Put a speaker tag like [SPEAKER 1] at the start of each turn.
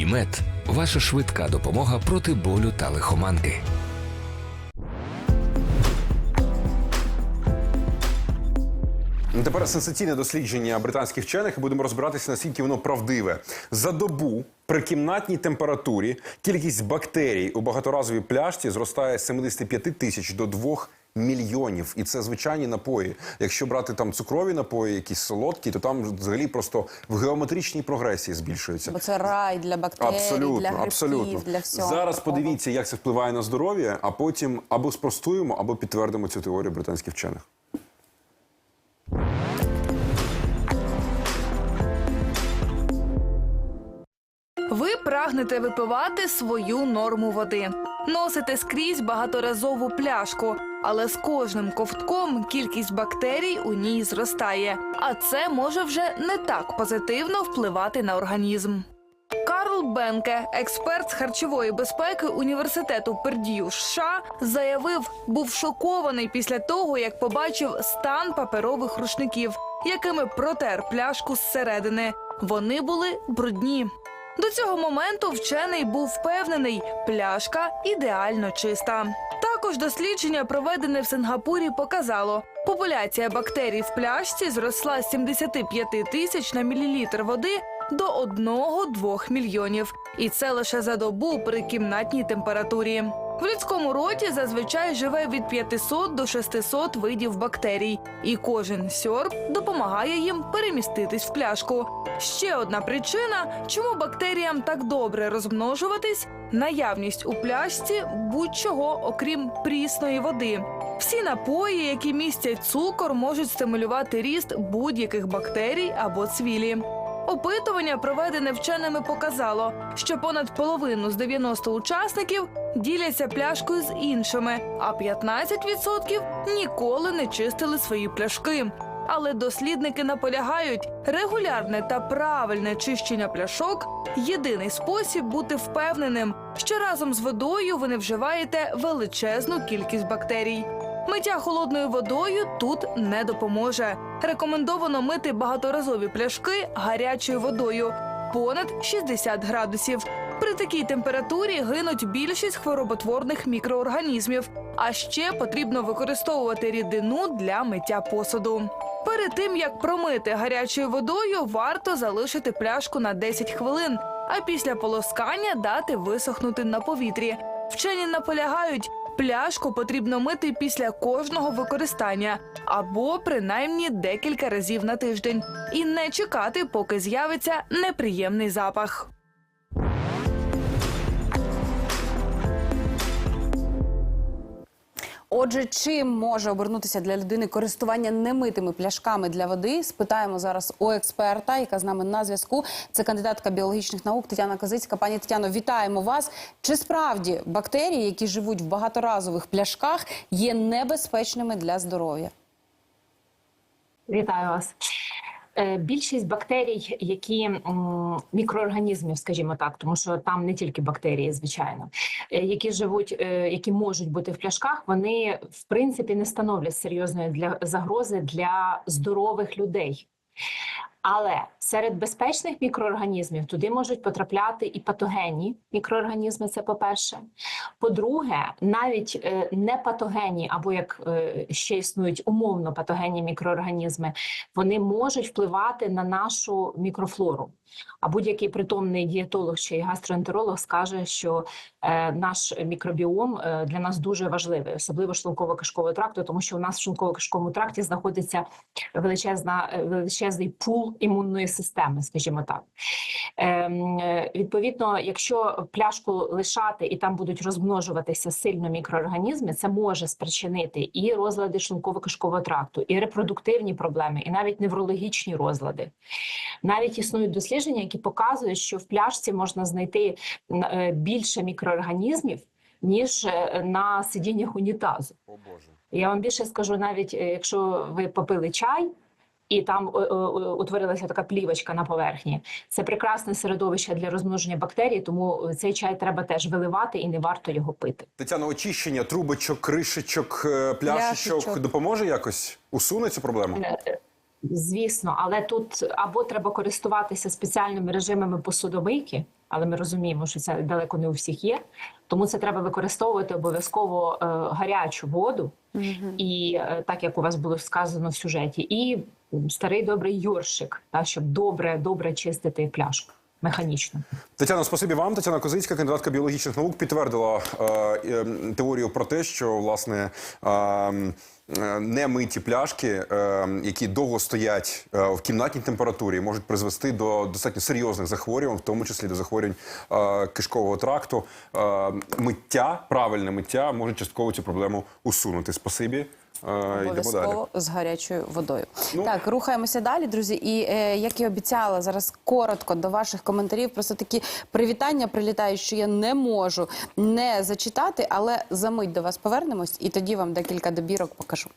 [SPEAKER 1] ІМЕД ваша швидка допомога проти болю та лихоманки.
[SPEAKER 2] Ну, Тепер сенсаційне дослідження британських вчених будемо розбиратися, наскільки воно правдиве. За добу при кімнатній температурі кількість бактерій у багаторазовій пляшці зростає з 75 тисяч до 2 мільйонів. І це звичайні напої. Якщо брати там цукрові напої, якісь солодкі, то там взагалі просто в геометричній прогресії збільшується.
[SPEAKER 3] Бо це рай для бактерій, для грибків,
[SPEAKER 2] абсолютно.
[SPEAKER 3] для всього.
[SPEAKER 2] Зараз
[SPEAKER 3] такого.
[SPEAKER 2] подивіться, як це впливає на здоров'я, а потім або спростуємо, або підтвердимо цю теорію британських вчених.
[SPEAKER 4] Ви прагнете випивати свою норму води, носите скрізь багаторазову пляшку, але з кожним ковтком кількість бактерій у ній зростає, а це може вже не так позитивно впливати на організм. Карл Бенке, експерт з харчової безпеки університету Пердію США, заявив, був шокований після того, як побачив стан паперових рушників, якими протер пляшку зсередини. Вони були брудні. До цього моменту вчений був впевнений, пляшка ідеально чиста. Також дослідження, проведене в Сингапурі, показало, популяція бактерій в пляшці зросла з 75 тисяч на мілілітр води до 1-2 мільйонів. І це лише за добу при кімнатній температурі. В людському роті зазвичай живе від 500 до 600 видів бактерій, і кожен сьорб допомагає їм переміститись в пляшку. Ще одна причина, чому бактеріям так добре розмножуватись наявність у пляшці будь-чого, окрім прісної води. Всі напої, які містять цукор, можуть стимулювати ріст будь-яких бактерій або цвілі. Опитування, проведене вченими, показало, що понад половину з 90 учасників діляться пляшкою з іншими, а 15% ніколи не чистили свої пляшки. Але дослідники наполягають, регулярне та правильне чищення пляшок єдиний спосіб бути впевненим, що разом з водою ви не вживаєте величезну кількість бактерій. Миття холодною водою тут не допоможе. Рекомендовано мити багаторазові пляшки гарячою водою понад 60 градусів. При такій температурі гинуть більшість хвороботворних мікроорганізмів. А ще потрібно використовувати рідину для миття посуду. Перед тим як промити гарячою водою, варто залишити пляшку на 10 хвилин, а після полоскання дати висохнути на повітрі. Вчені наполягають, пляшку потрібно мити після кожного використання або принаймні декілька разів на тиждень, і не чекати, поки з'явиться неприємний запах.
[SPEAKER 3] Отже, чим може обернутися для людини користування немитими пляшками для води? Спитаємо зараз у експерта, яка з нами на зв'язку. Це кандидатка біологічних наук Тетяна Козицька. Пані Тетяно, вітаємо вас. Чи справді бактерії, які живуть в багаторазових пляшках, є небезпечними для здоров'я?
[SPEAKER 5] Вітаю вас. Е, Більшість бактерій, які мікроорганізмів, скажімо так, тому що там не тільки бактерії, звичайно, е, які живуть, е, які можуть бути в пляшках, вони в принципі не становлять серйозної для загрози для здорових людей. Але серед безпечних мікроорганізмів туди можуть потрапляти і патогенні мікроорганізми. Це по-перше. По-друге, навіть е, не патогенні, або як е, ще існують умовно патогенні мікроорганізми, вони можуть впливати на нашу мікрофлору. А будь-який притомний дієтолог чи гастроентеролог скаже, що е, наш мікробіом для нас дуже важливий, особливо шлунково-кишкового тракту, тому що у нас в шлунково-кишковому тракті знаходиться величезна величезний пул імунної системи, скажімо так. Ем, е, відповідно, якщо пляшку лишати і там будуть розмножуватися сильно мікроорганізми, це може спричинити і розлади шлунково-кишкового тракту, і репродуктивні проблеми, і навіть неврологічні розлади. Навіть існують дослідження, які показують, що в пляшці можна знайти е, більше мікроорганізмів, ніж е, на сидіннях унітазу.
[SPEAKER 2] О Боже.
[SPEAKER 5] Я вам більше скажу, навіть е, якщо ви попили чай. І там е, е, утворилася така плівочка на поверхні. Це прекрасне середовище для розмноження бактерій, тому цей чай треба теж виливати і не варто його пити.
[SPEAKER 2] Тетяно, очищення трубочок, кришечок, е, пляшечок
[SPEAKER 3] Пляшечок.
[SPEAKER 2] допоможе якось усуне цю проблему?
[SPEAKER 5] Е, Звісно, але тут або треба користуватися спеціальними режимами посудомийки, але ми розуміємо, що це далеко не у всіх є. Тому це треба використовувати обов'язково е, гарячу воду, і е, так як у вас було сказано в сюжеті, і старий добрий йоршик, та щоб добре, добре чистити пляшку механічно.
[SPEAKER 2] Тетяно, спасибі вам. Тетяна Козицька, кандидатка біологічних наук, підтвердила е, е, теорію про те, що власне е, е, немиті пляшки, е, які довго стоять е, в кімнатній температурі, можуть призвести до достатньо серйозних захворювань, в тому числі до захворювань е, кишкового тракту. Е, миття, правильне миття може частково цю проблему усунути. Спасибі.
[SPEAKER 3] Обов'язково з гарячою водою.
[SPEAKER 2] Ну.
[SPEAKER 3] так, рухаємося далі, друзі. І е, як і обіцяла, зараз коротко до ваших коментарів. Просто такі привітання прилітають, що я не можу не зачитати, але за мить до вас повернемось, і тоді вам декілька добірок покажу.